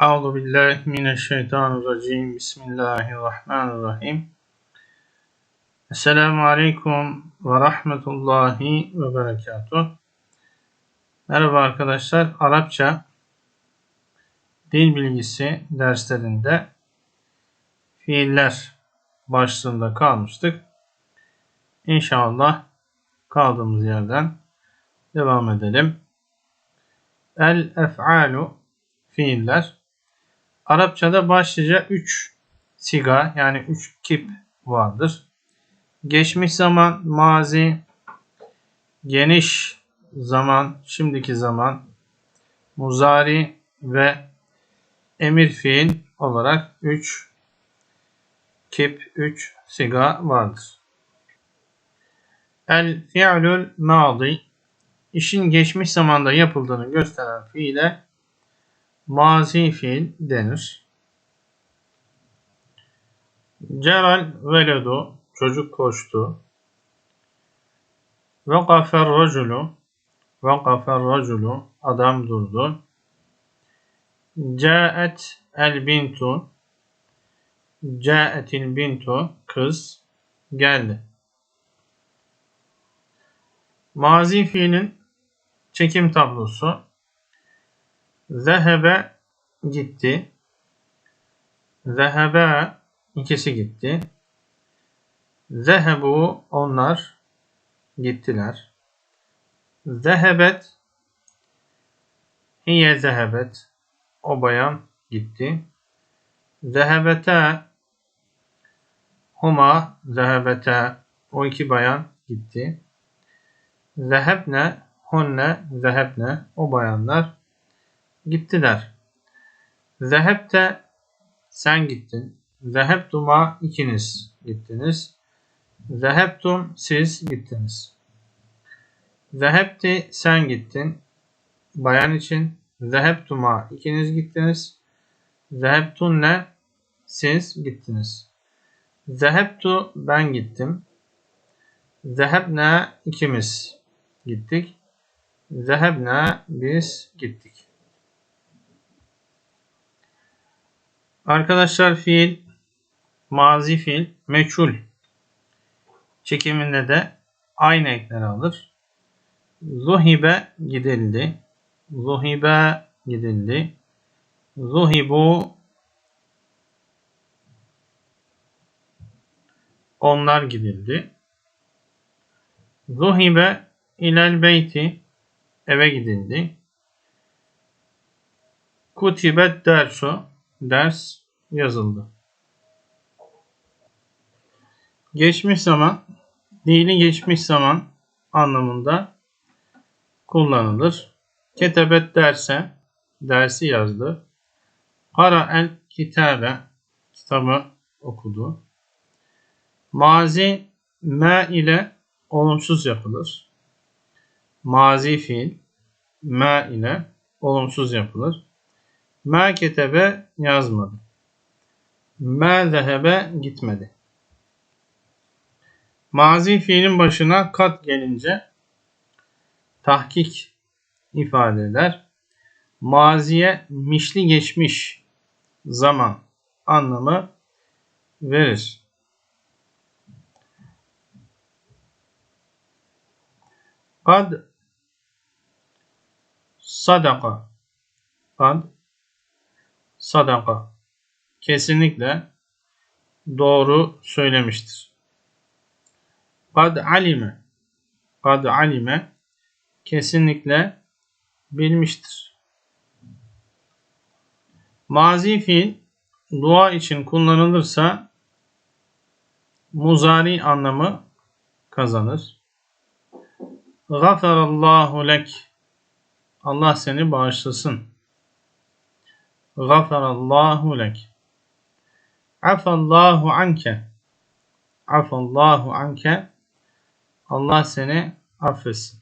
Euzu billahi mineşşeytanirracim. Bismillahirrahmanirrahim. Esselamu aleyküm ve rahmetullahi ve berekatuh. Merhaba arkadaşlar. Arapça dil bilgisi derslerinde fiiller başlığında kalmıştık. İnşallah kaldığımız yerden devam edelim. El ef'alu fiiller. Arapçada başlıca 3 siga yani 3 kip vardır. Geçmiş zaman, mazi, geniş zaman, şimdiki zaman, muzari ve emir fiil olarak 3 kip, 3 siga vardır. El fi'lül madi işin geçmiş zamanda yapıldığını gösteren fiile mazi fiil denir. Ceral veledu çocuk koştu. Vakafer raculu Vakafer raculu adam durdu. Caet el bintu Caetil bintu kız geldi. Mazi fiilin çekim tablosu Zehebe gitti. Zehebe ikisi gitti. Zehebu onlar gittiler. Zehebet hiye zehebet o bayan gitti. Zehebete huma zehebete o iki bayan gitti. Zehebne hunne zehebne o bayanlar gittiler. Zehebte sen gittin. Zehebtuma ikiniz gittiniz. Zehebtum siz gittiniz. Zehebti sen gittin. Bayan için. Zehebtuma ikiniz gittiniz. Zehebtunne siz gittiniz. Zehebtu ben gittim. Zehebne ikimiz gittik. Zehebne biz gittik. Arkadaşlar fiil, mazi fiil, meçhul çekiminde de aynı ekleri alır. Zuhibe gidildi. Zuhibe gidildi. Zuhibu onlar gidildi. Zuhibe ilel beyti eve gidildi. Kutibet dersu ders yazıldı. Geçmiş zaman, dili geçmiş zaman anlamında kullanılır. Ketebet derse, dersi yazdı. Ara el kitabe, kitabı okudu. Mazi, me ile olumsuz yapılır. Mazi fiil, me ile olumsuz yapılır. Me ketebe yazmadı. Me zehebe gitmedi. Mazi fiilin başına kat gelince tahkik ifade eder. Maziye mişli geçmiş zaman anlamı verir. Kad sadaka kad sadaka kesinlikle doğru söylemiştir. Kad alime kad alime kesinlikle bilmiştir. Mazi fiil dua için kullanılırsa muzari anlamı kazanır. Gafarallahu lek Allah seni bağışlasın. Gafarallahu lek. Afallahu anke. Afallahu anke. Allah seni affetsin.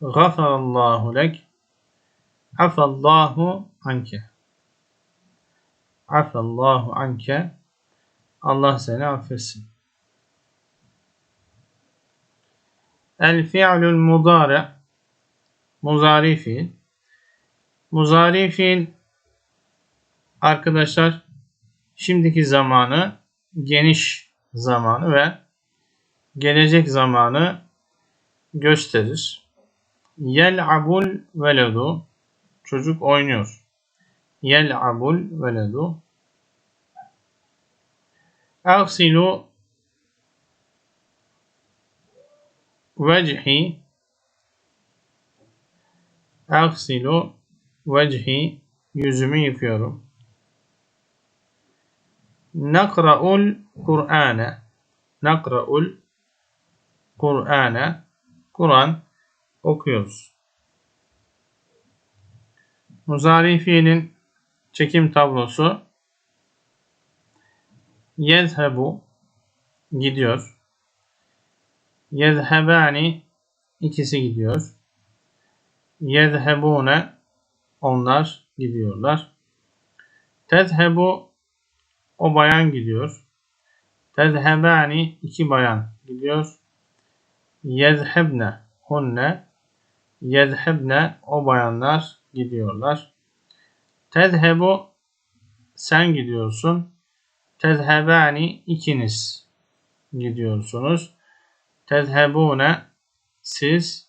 Gafarallahu lek. Afallahu anke. Afallahu anke. Allah seni affetsin. El fi'lül mudare muzari fiil. Muzari fiil arkadaşlar şimdiki zamanı, geniş zamanı ve gelecek zamanı gösterir. Yel'abul veledu çocuk oynuyor. Yel'abul veledu Aghsilu vecihi Aghsilu vecihi yüzümü yıkıyorum. Nakra'ul Kur'ane Nakra'ul Kur'ane Kur'an okuyoruz. Muzari fiilin çekim tablosu Yezhebu gidiyor. Yezhebani ikisi gidiyor. Yezhebune onlar gidiyorlar. Tezhebu o bayan gidiyor. Tezhebani iki bayan gidiyor. Yezhebne hunne yezhebne o bayanlar gidiyorlar. Tezhebu sen gidiyorsun. Tezhebani ikiniz gidiyorsunuz. Tezhebune siz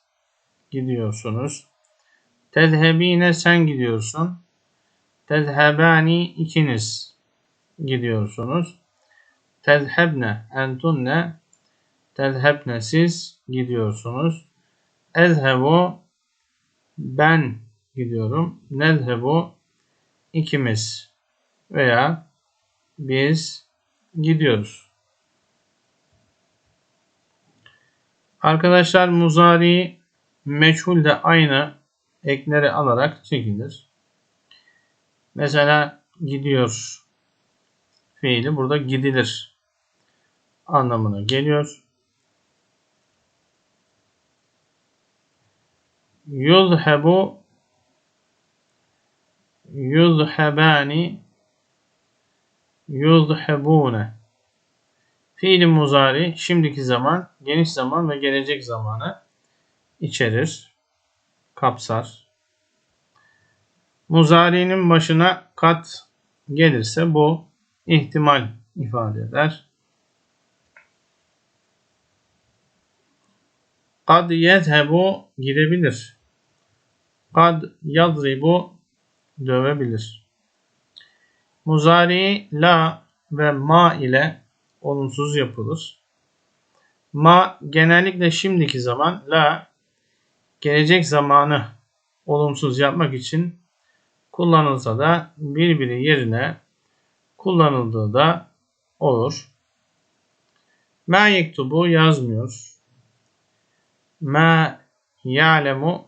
gidiyorsunuz. Tezhebine sen gidiyorsun. Tezhebani ikiniz gidiyorsunuz. Tezhebne entunne tezhebne siz gidiyorsunuz. Ezhebu ben gidiyorum. Nezhebu ikimiz veya biz gidiyoruz. Arkadaşlar muzari meçhul de aynı ekleri alarak çekilir. Mesela gidiyor fiili burada gidilir anlamına geliyor. Yuzhebu yuzhebani yuzhebune Fiili muzari şimdiki zaman, geniş zaman ve gelecek zamanı içerir, kapsar. Muzari'nin başına kat gelirse bu ihtimal ifade eder. Kad yezhebu gidebilir. Kad yadribu dövebilir. Muzari la ve ma ile olumsuz yapılır. Ma genellikle şimdiki zaman, la gelecek zamanı olumsuz yapmak için kullanılsa da birbiri yerine kullanıldığı da olur. Ma yektubu yazmıyor. Ma ya'lemu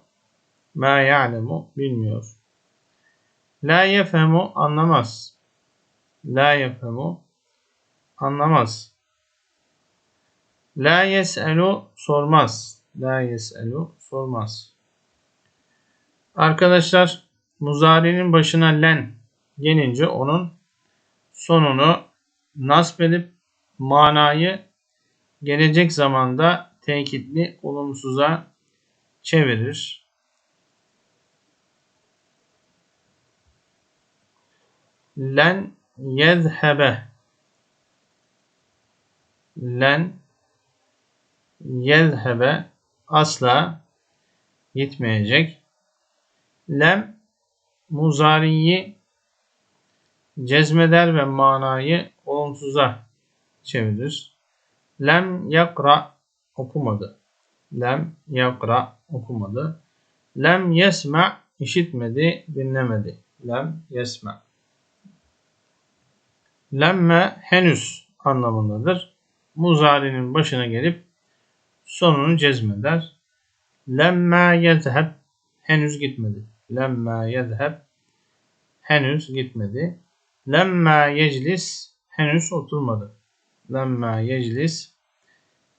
ma ya'lemu bilmiyor. La yefhemu anlamaz. La yefhemu anlamaz. La yes'elu sormaz. La yes'elu sormaz. Arkadaşlar muzari'nin başına len gelince onun sonunu nasp edip manayı gelecek zamanda tekitli olumsuza çevirir. Len yezhebe len yezhebe asla gitmeyecek. Lem muzariyi cezmeder ve manayı olumsuza çevirir. Lem yakra okumadı. Lem yakra okumadı. Lem yesme işitmedi, dinlemedi. Lem yesme. Lemme henüz anlamındadır muzari'nin başına gelip sonunu cezmeder. Lemma yezheb henüz gitmedi. Lemma yezheb henüz gitmedi. Lemma yeclis henüz oturmadı. Lemma yeclis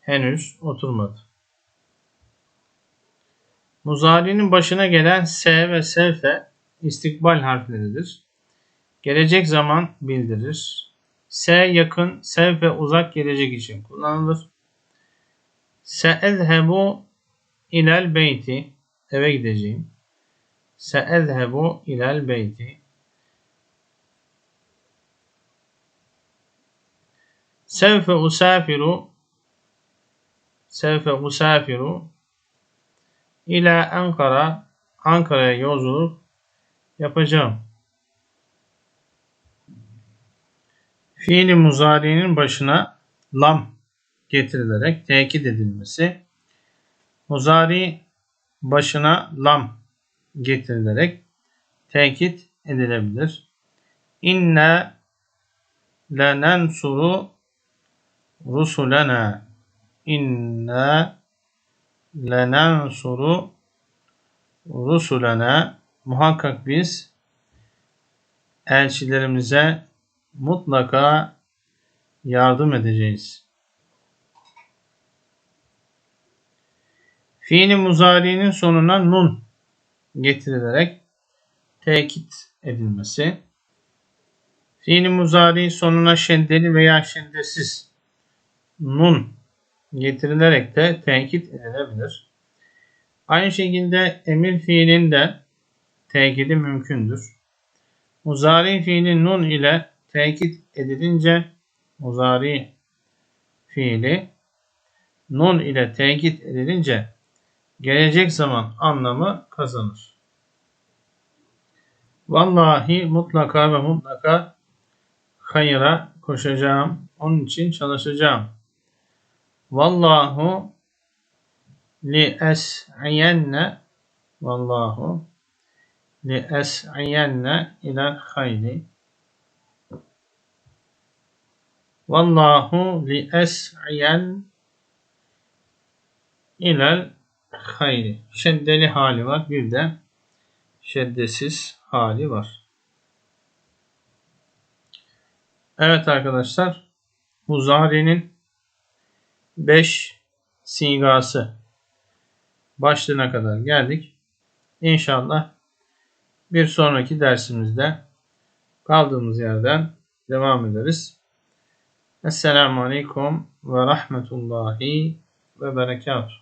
henüz oturmadı. Muzari'nin başına gelen S ve sevfe istikbal harfleridir. Gelecek zaman bildirir. S yakın, sev ve uzak gelecek için kullanılır. Seezhebu ilel beyti eve gideceğim. Seezhebu ilel beyti Sevfe usafiru Sevfe usafiru ila Ankara Ankara'ya yolculuk yapacağım. Fiili muzari'nin başına lam getirilerek tekit edilmesi. Muzari başına lam getirilerek tekit edilebilir. İnne lenensuru rusulena inna lenensuru rusulena muhakkak biz elçilerimize mutlaka yardım edeceğiz. Fiili muzari'nin sonuna nun getirilerek tekit edilmesi. Fiili muzari sonuna şeddeli veya şeddesiz nun getirilerek de tekit edilebilir. Aynı şekilde emir fiilin de tekidi mümkündür. Muzari fiili nun ile tekit edilince muzari fiili nun ile tekit edilince gelecek zaman anlamı kazanır. Vallahi mutlaka ve mutlaka hayıra koşacağım. Onun için çalışacağım. Vallahu li es'iyenne vallahu li es'iyenne ila hayri Vallahu li es'iyen ilel hayri. Şeddeli hali var. Bir de şeddesiz hali var. Evet arkadaşlar. Muzari'nin 5 sigası başlığına kadar geldik. İnşallah bir sonraki dersimizde kaldığımız yerden devam ederiz. Esselamu Aleyküm ve Rahmetullahi ve Berekatuhu.